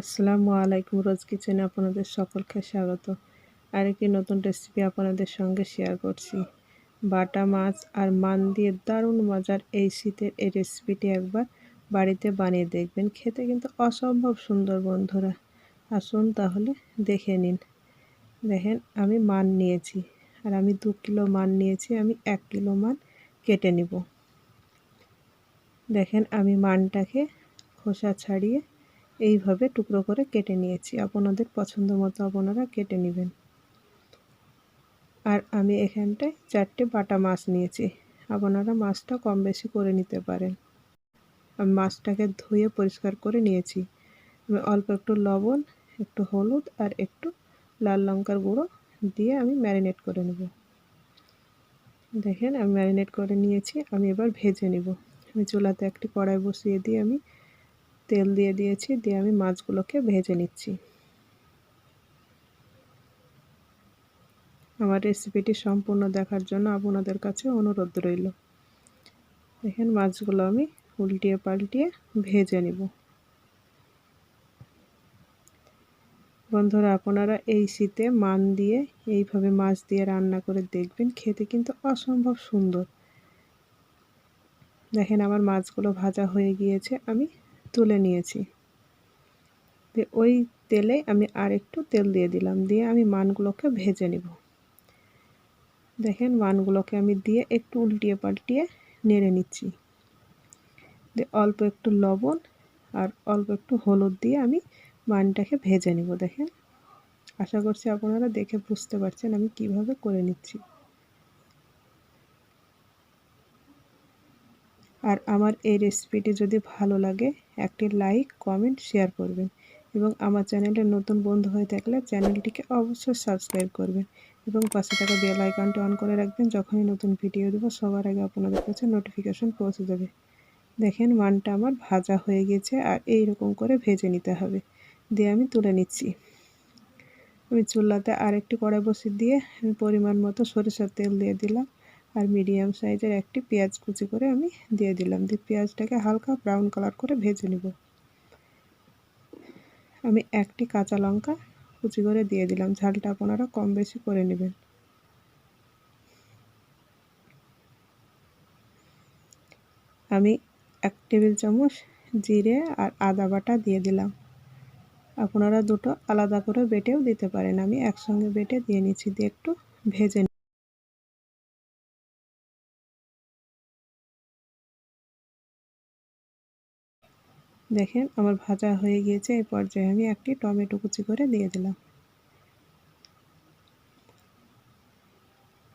আসসালামু আলাইকুম রোজ কিচেনে আপনাদের সকলকে স্বাগত। আরেকটি নতুন রেসিপি আপনাদের সঙ্গে শেয়ার করছি। বাটা মাছ আর মান দিয়ে দারুণ মজার এই শীতের এই রেসিপিটি একবার বাড়িতে বানিয়ে দেখবেন। খেতে কিন্তু অসম্ভব সুন্দর বন্ধুরা। আসুন তাহলে দেখে নিন। দেখেন, আমি মান নিয়েছি। আর আমি দু কিলো মান নিয়েছি, আমি এক কিলো মান কেটে নিব। দেখেন, আমি মানটাকে খোসা ছাড়িয়ে এইভাবে টুকরো করে কেটে নিয়েছি। আপনাদের পছন্দ মতো আপনারা কেটে নেবেন। আর আমি এখানটায় চারটে বাটা মাছ নিয়েছি। আপনারা মাছটা কম বেশি করে নিতে পারেন। আমি মাছটাকে ধুয়ে পরিষ্কার করে নিয়েছি। আমি অল্প একটু লবণ, একটু হলুদ আর একটু লাল লঙ্কার গুঁড়ো দিয়ে আমি ম্যারিনেট করে নেব। দেখেন, আমি ম্যারিনেট করে নিয়েছি। আমি এবার ভেজে নেব। আমি চুলাতে একটি কড়াই বসিয়ে দিয়ে আমি তেল দিয়ে দিয়েছি, দিয়ে আমি মাছগুলোকে ভেজে নিচ্ছি। আমার রেসিপিটি সম্পূর্ণ দেখার জন্য আপনাদের কাছে অনুরোধ রইল। দেখেন, মাছগুলো আমি উল্টিয়ে পাল্টিয়ে ভেজে নিব। বন্ধুরা, আপনারা এই শীতে মান দিয়ে এইভাবে মাছ দিয়ে রান্না করে দেখবেন, খেতে কিন্তু অসম্ভব সুন্দর। দেখেন, আমার মাছগুলো ভাজা হয়ে গিয়েছে, আমি তুলে নিয়েছি। দিয়ে ওই তেলে আমি আর একটু তেল দিয়ে দিলাম। দিয়ে আমি মানগুলোকে ভেজে নিব। দেখেন মানগুলোকে আমি দিয়ে একটু উল্টিয়ে পাল্টিয়ে নেড়ে নিচ্ছি। দিয়ে অল্প একটু লবণ আর অল্প একটু হলুদ দিয়ে আমি মানটাকে ভেজে নিব। দেখেন, আশা করছি আপনারা দেখে বুঝতে পারছেন আমি কীভাবে করে নিচ্ছি। আর আমার এই রেসিপিটি যদি ভালো লাগে একটি লাইক, কমেন্ট, শেয়ার করবেন এবং আমার চ্যানেলের নতুন বন্ধু হয়ে থাকলে চ্যানেলটিকে অবশ্যই সাবস্ক্রাইব করবেন এবং পাশে থাকা বেল আইকনটি অন করে রাখবেন যখনই নতুন ভিডিও দেবো, সবার আগে আপনাদের কাছে নোটিফিকেশন পৌঁছে যাবে। দেখেন মানটা আমার ভাজা হয়ে গেছে আর এই রকম করে ভেজে নিতে হবে। দিয়ে আমি তুলে নিচ্ছি। আমি চুল্লাতে আরেকটি কড়াই বসিয়ে দিয়ে আমি পরিমাণ মতো সরিষার তেল দিয়ে দিলাম। আর মিডিয়াম সাইজের একটি পেঁয়াজ কুচি করে আমি দিয়ে দিলাম। দিয়ে পেঁয়াজটাকে হালকা ব্রাউন কালার করে ভেজে নেব। আমি একটি কাঁচা লঙ্কা কুচি করে দিয়ে দিলাম। ঝালটা আপনারা কম বেশি করে নেবেন। আমি এক টেবিল চামচ জিরে আর আদা বাটা দিয়ে দিলাম। আপনারা দুটো আলাদা করে বেটেও দিতে পারেন। আমি একসঙ্গে বেটে দিয়ে নিচ্ছি। দিয়ে একটু ভেজে দেখেন, আমার ভাজা হয়ে গিয়েছে, এই পর্যায়ে আমি একটি টমেটো কুচি করে দিয়ে দিলাম।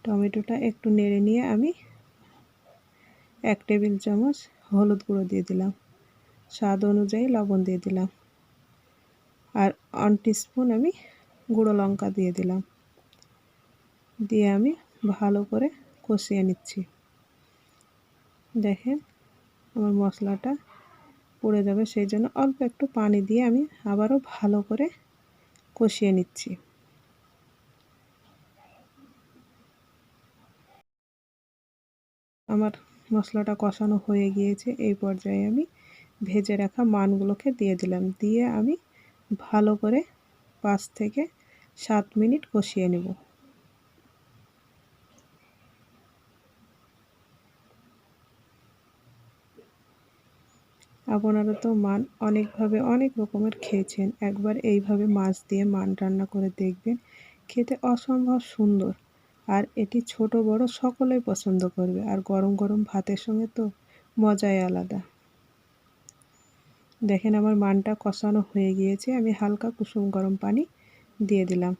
টমেটোটা একটু নেড়ে নিয়ে আমি এক টেবিল চামচ হলুদ গুঁড়ো দিয়ে দিলাম। স্বাদ অনুযায়ী লবণ দিয়ে দিলাম। আর ওয়ান স্পুন আমি গুঁড়ো লঙ্কা দিয়ে দিলাম। দিয়ে আমি ভালো করে কষিয়ে নিচ্ছি। দেখেন, আমার মশলাটা পড়ে যাবে, সেই জন্য অল্প একটু পানি দিয়ে আমি আবারও ভালো করে কষিয়ে নিচ্ছি। আমার মশলাটা কষানো হয়ে গিয়েছে, এই পর্যায়ে আমি ভেজে রাখা মানগুলোকে দিয়ে দিলাম। দিয়ে আমি ভালো করে পাঁচ থেকে সাত মিনিট কষিয়ে নেব। আপনারা তো মান অনেকভাবে, অনেক রকমের খেয়েছেন। একবার এইভাবে মাছ দিয়ে মান রান্না করে দেখবেন, খেতে অসম্ভব সুন্দর। আর এটি ছোট, বড় সকলেই পছন্দ করবে। আর গরম গরম ভাতের সঙ্গে তো মজাই আলাদা। দেখেন আমার মানটা কষানো হয়ে গিয়েছে। আমি হালকা কুসুম গরম পানি দিয়ে দিলাম।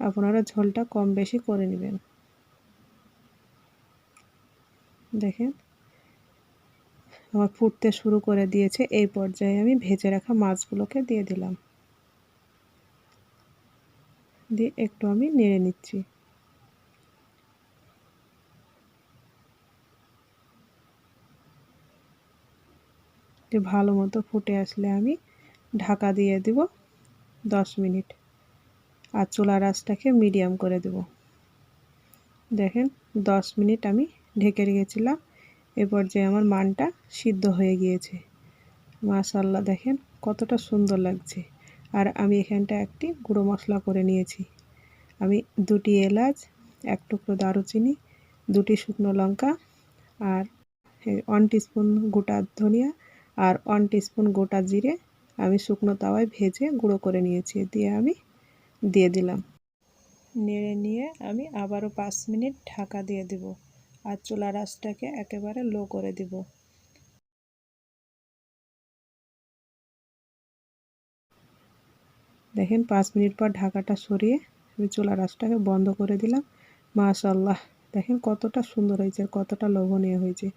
আপনারা ঝোলটা কম বেশি করে নেবেন। দেখেন আমার ফুটতে শুরু করে দিয়েছে। এই পর্যায়ে আমি ভেজে রাখা মাছগুলোকে দিয়ে দিলাম। দিয়ে একটু আমি নেড়ে নিচ্ছি। ভালো মতো ফুটে আসলে আমি ঢাকা দিয়ে দেব দশ মিনিট আর চুলার আঁচটাকে মিডিয়াম করে দেব। দেখেন দশ মিনিট আমি ঢেকে রেখেছিলাম। এ পর্যায়ে আমার মানটা সিদ্ধ হয়ে গিয়েছে। মাশাল্লাহ দেখেন কতটা সুন্দর লাগছে। আর আমি এখানটা একটি গুঁড়ো মশলা করে নিয়েছি। আমি দুটি এলাচ, এক টুকরো দারুচিনি, দুটি শুকনো লঙ্কা আর ওয়ান টিস্পুন গোটা ধনিয়া আর ওয়ান টিস্পুন গোটা জিরে আমি শুকনো তাওয়ায় ভেজে গুঁড়ো করে নিয়েছি, দিয়ে আমি দিয়ে দিলাম। নেড়ে নিয়ে আমি আবারও পাঁচ মিনিট ঢাকা দিয়ে দেব। আর চুলা রাসটাকে একেবারে লো করে দিব। দেখেন পাঁচ মিনিট পর ঢাকাটা সরিয়ে আমি চুলা রাসটাকে বন্ধ করে দিলাম। মাশাল্লাহ দেখেন কতটা সুন্দর হয়েছে, কতটা লোভনীয় হয়েছে।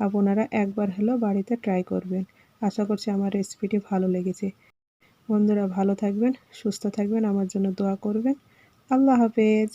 আপনারা একবার হলেও বাড়িতে ট্রাই করবেন। আশা করছি আমার রেসিপিটি ভালো লেগেছে। বন্ধুরা ভালো থাকবেন, সুস্থ থাকবেন, আমার জন্য দোয়া করবেন। আল্লাহ হাফেজ।